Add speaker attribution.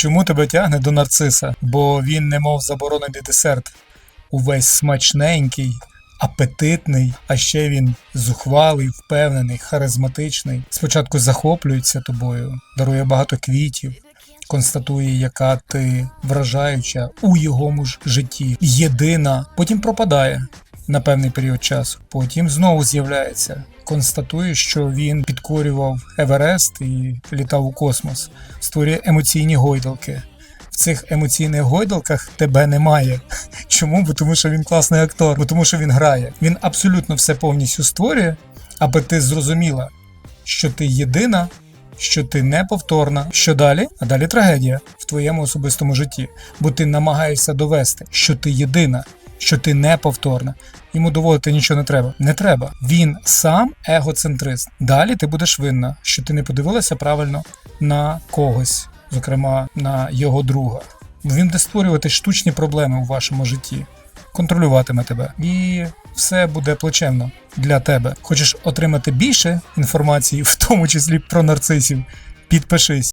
Speaker 1: Чому тебе тягне до нарциса? Бо він немов заборонений десерт. Увесь смачненький, апетитний, а ще він зухвалий, впевнений, харизматичний. Спочатку захоплюється тобою, дарує багато квітів, констатує, яка ти вражаюча у його ж житті, єдина, потім пропадає на певний період часу. Потім знову з'являється. Констатує, що він підкорював Еверест і літав у космос, створює емоційні гойдалки. В цих емоційних гойдалках тебе немає. Чому? Бо тому, що він класний актор, бо тому, що він грає. Він абсолютно все повністю створює, аби ти зрозуміла, що ти єдина, що ти неповторна. Що далі? А далі трагедія в твоєму особистому житті, бо ти намагаєшся довести, що ти єдина, що ти неповторна. Йому доводити нічого не треба. Не треба. Він сам егоцентрист. Далі ти будеш винна, що ти не подивилася правильно на когось, зокрема на його друга. Він буде створювати штучні проблеми у вашому житті, контролюватиме тебе, і все буде плачевно для тебе. Хочеш отримати більше інформації, в тому числі про нарцисів. Підпишись.